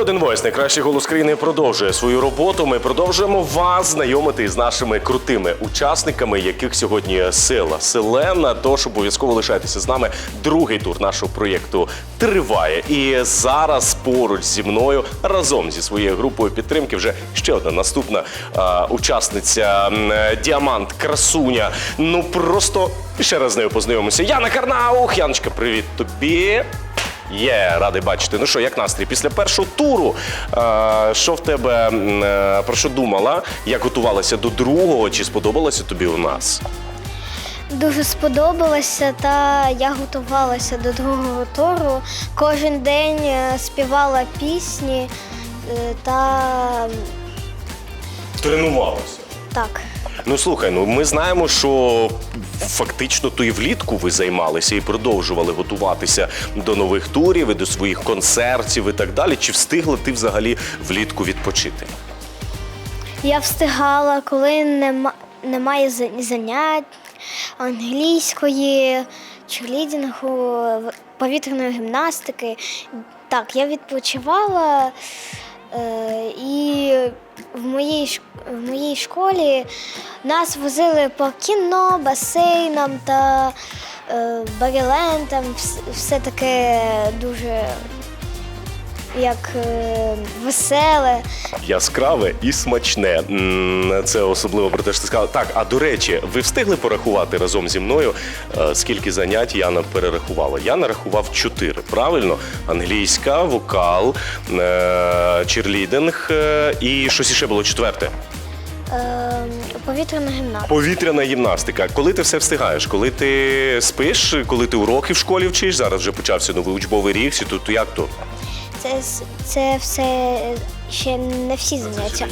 101 Voice, найкращий голос країни, продовжує свою роботу. Ми продовжуємо вас знайомити з нашими крутими учасниками, яких сьогодні сила селена. Тож обов'язково лишайтеся з нами. Другий тур нашого проєкту триває. І зараз поруч зі мною разом зі своєю групою підтримки вже ще одна наступна а, учасниця Діамант Красуня. Ну просто ще раз з нею познайомимося. Яна Карнаух. Яночка, привіт тобі. Є, радий бачити. Ну що, як настрій? Після першого туру, е, що в тебе е, про що думала? Як готувалася до другого? Чи сподобалося тобі у нас? Дуже сподобалося, та я готувалася до другого туру. Кожен день е, співала пісні та Тренувалася. Так. Ну слухай, ну ми знаємо, що фактично то і влітку ви займалися і продовжували готуватися до нових турів і до своїх концертів і так далі. Чи встигла ти взагалі влітку відпочити? Я встигала, коли нема, немає занять англійської, черлідінгу, повітряної гімнастики. Так, я відпочивала. Е, і в моїй, в моїй школі нас возили по кіно, басейнам та е, барілентам. Все таке дуже як е, веселе. Яскраве і смачне. М, Це особливо про те, що ти сказала. Так, а до речі, ви встигли порахувати разом зі мною, е, скільки занять Яна перерахувала? Я нарахував чотири. Правильно? Англійська, вокал, е, черлідинг е, і щось іще було четверте. Е, повітряна гімнастика. Повітряна гімнастика. Коли ти все встигаєш? Коли ти спиш, коли ти уроки в школі вчиш, зараз вже почався новий учбовий рік, всі тут як то? Це, це все ще не всі заняття.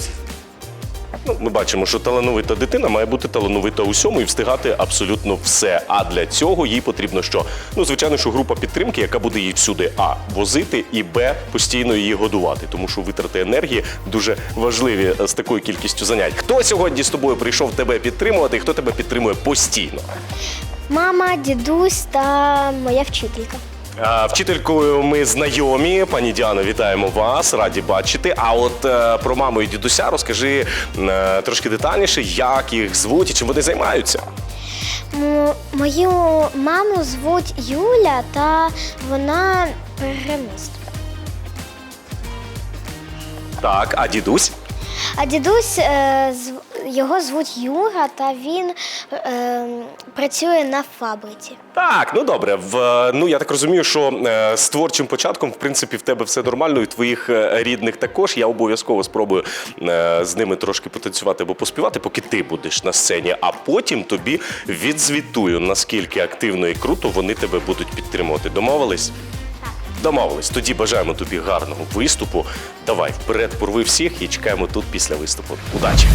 Ну, ми бачимо, що талановита дитина має бути талановита у всьому і встигати абсолютно все. А для цього їй потрібно що? Ну, звичайно, що група підтримки, яка буде її всюди а возити і б постійно її годувати, тому що витрати енергії дуже важливі е, з такою кількістю занять. Хто сьогодні з тобою прийшов тебе підтримувати, і хто тебе підтримує постійно? Мама, дідусь та моя вчителька. А, Вчителькою ми знайомі. Пані Діано, вітаємо вас, раді бачити. А от е, про маму і дідуся розкажи е, трошки детальніше, як їх звуть і чим вони займаються. Мою маму звуть Юля, та вона програміст. Так, а дідусь? А дідусь е, зв- його звуть Юра, та він е, працює на фабриці. Так, ну добре. В ну я так розумію, що е, з творчим початком, в принципі, в тебе все нормально, і твоїх е, рідних також. Я обов'язково спробую е, з ними трошки потанцювати або поспівати, поки ти будеш на сцені. А потім тобі відзвітую, наскільки активно і круто вони тебе будуть підтримувати. Домовились? Домовились. Тоді бажаємо тобі гарного виступу. Давай вперед, порви всіх і чекаємо тут після виступу. Удачі!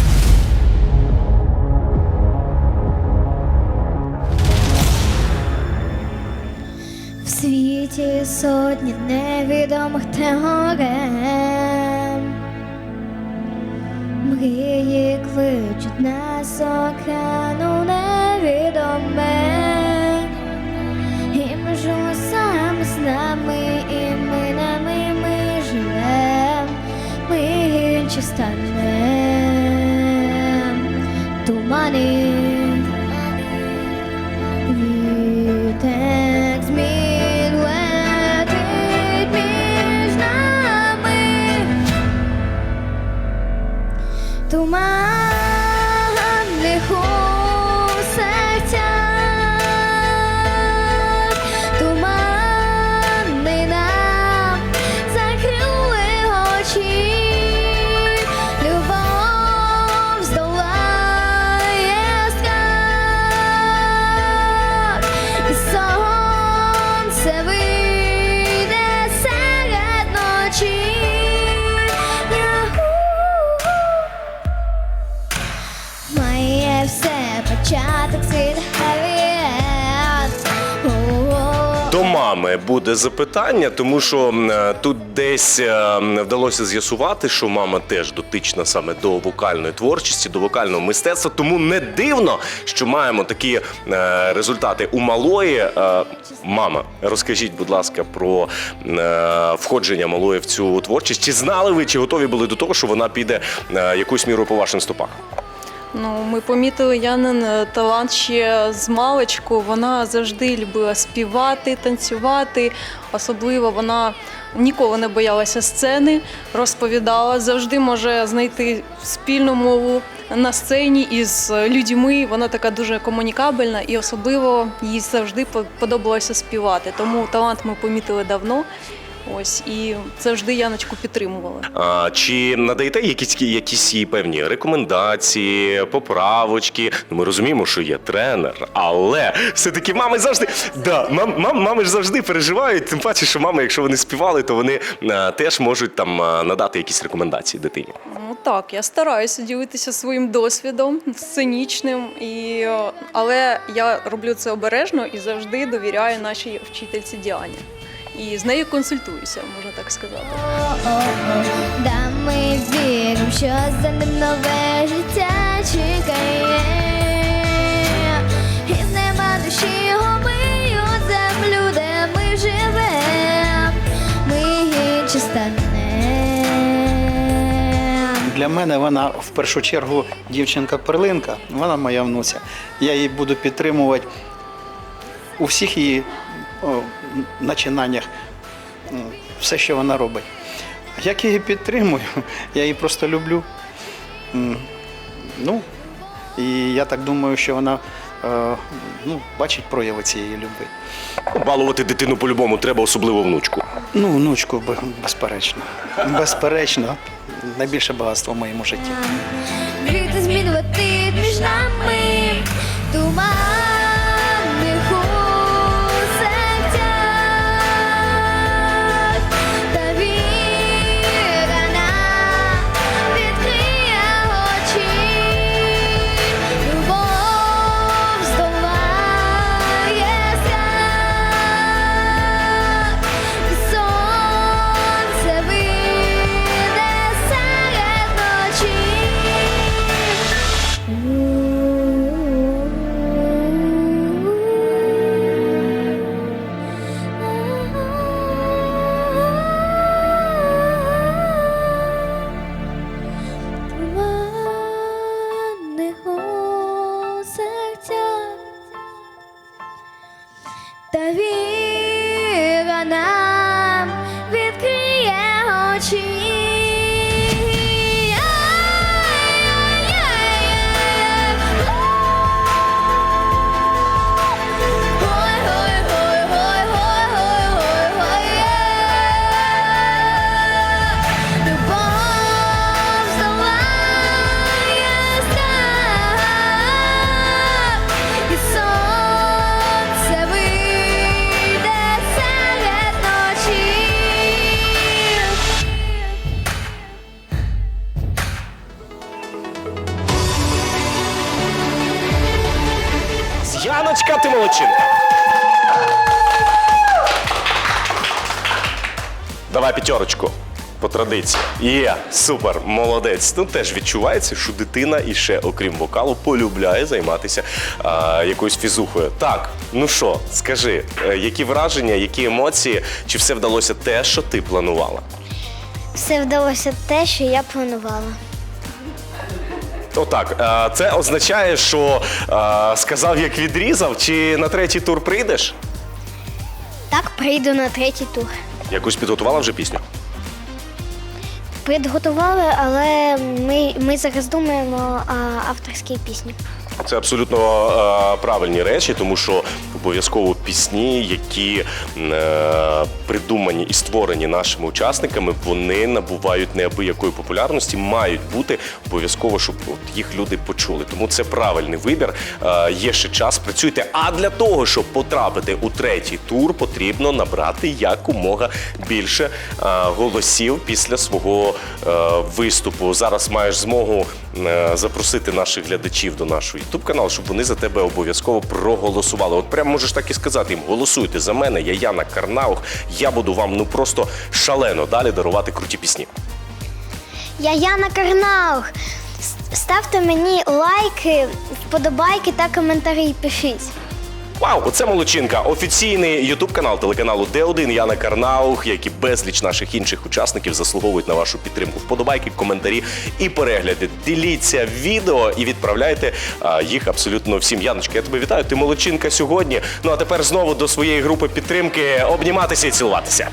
Світі сотні невідомих теорем. Мрії кличуть нас океану невідоме. І ми живемо саме з нами, і ми нами ми живем, ми інші станем тумани. Буде запитання, тому що е, тут десь е, вдалося з'ясувати, що мама теж дотична саме до вокальної творчості, до вокального мистецтва. Тому не дивно, що маємо такі е, результати у малої. Мама, розкажіть, будь ласка, про входження малої в цю творчість. Чи знали ви, чи готові були до того, що вона піде якусь міру по вашим стопах? Ну, ми помітили Янин е, талант ще з маличку. Вона завжди любила співати, танцювати. Особливо вона ніколи не боялася сцени, розповідала, завжди може знайти спільну мову на сцені із людьми. Вона така дуже комунікабельна і особливо їй завжди по- подобалося співати. Тому талант ми помітили давно. Ось і завжди Яночку підтримували. А, чи надаєте якісь, якісь їй певні рекомендації, поправочки? Ну, ми розуміємо, що є тренер, але все-таки мами завжди да, мам, мам, мами ж завжди переживають. Тим паче, що мами, якщо вони співали, то вони а, теж можуть там а, надати якісь рекомендації дитині. Ну так, я стараюся ділитися своїм досвідом сценічним, і, е, але я роблю це обережно і завжди довіряю нашій вчительці Діані. І з нею консультуюся, можна так сказати. Да ми віримо, що за ним нове життя чекає. І нема душі губиють землю, де ми живем. Ми гірчі станем. Для мене вона в першу чергу дівчинка-перлинка, вона моя внуця. Я її буду підтримувати у всіх її начинаннях, все, що вона робить. Як я її підтримую, я її просто люблю. Ну, і я так думаю, що вона е, ну, бачить прояви цієї любви. Балувати дитину по-любому треба, особливо внучку. Ну, внучку, безперечно. Безперечно, найбільше багатство в моєму житті. Жити змінювати між нами 情。Ти молодчинка. Давай п'ятерочку. По традиції. Є, супер, молодець. Тут теж відчувається, що дитина і ще, окрім вокалу, полюбляє займатися а, якоюсь фізухою. Так, ну що, скажи, е, які враження, які емоції, чи все вдалося те, що ти планувала? Все вдалося те, що я планувала. Отак, е, це означає, що е, сказав, як відрізав, чи на третій тур прийдеш? Так прийду на третій тур. Якусь підготувала вже пісню? Підготували, але ми, ми зараз думаємо а, авторські пісні. Це абсолютно е, правильні речі, тому що обов'язково пісні, які е, придумані і створені нашими учасниками, вони набувають неабиякої популярності, мають бути обов'язково, щоб їх люди почули. Тому це правильний вибір. Е, є ще час, працюйте. А для того, щоб потрапити у третій тур, потрібно набрати якомога більше е, голосів після свого виступу. Зараз маєш змогу запросити наших глядачів до нашого youtube каналу, щоб вони за тебе обов'язково проголосували. От прямо можеш так і сказати. Казати їм, голосуйте за мене, я Яна Карнаух. Я буду вам ну просто шалено далі дарувати круті пісні. Я Яна Карнаух. Ставте мені лайки, вподобайки та коментарі пишіть. Вау, оце молодчинка. Офіційний ютуб канал телеканалу Д1 Яна Карнаух, як і безліч наших інших учасників заслуговують на вашу підтримку. Вподобайки, коментарі і перегляди. Діліться відео і відправляйте а, їх абсолютно всім. Яночка, я тебе вітаю. Ти молодчинка сьогодні. Ну а тепер знову до своєї групи підтримки обніматися і цілуватися.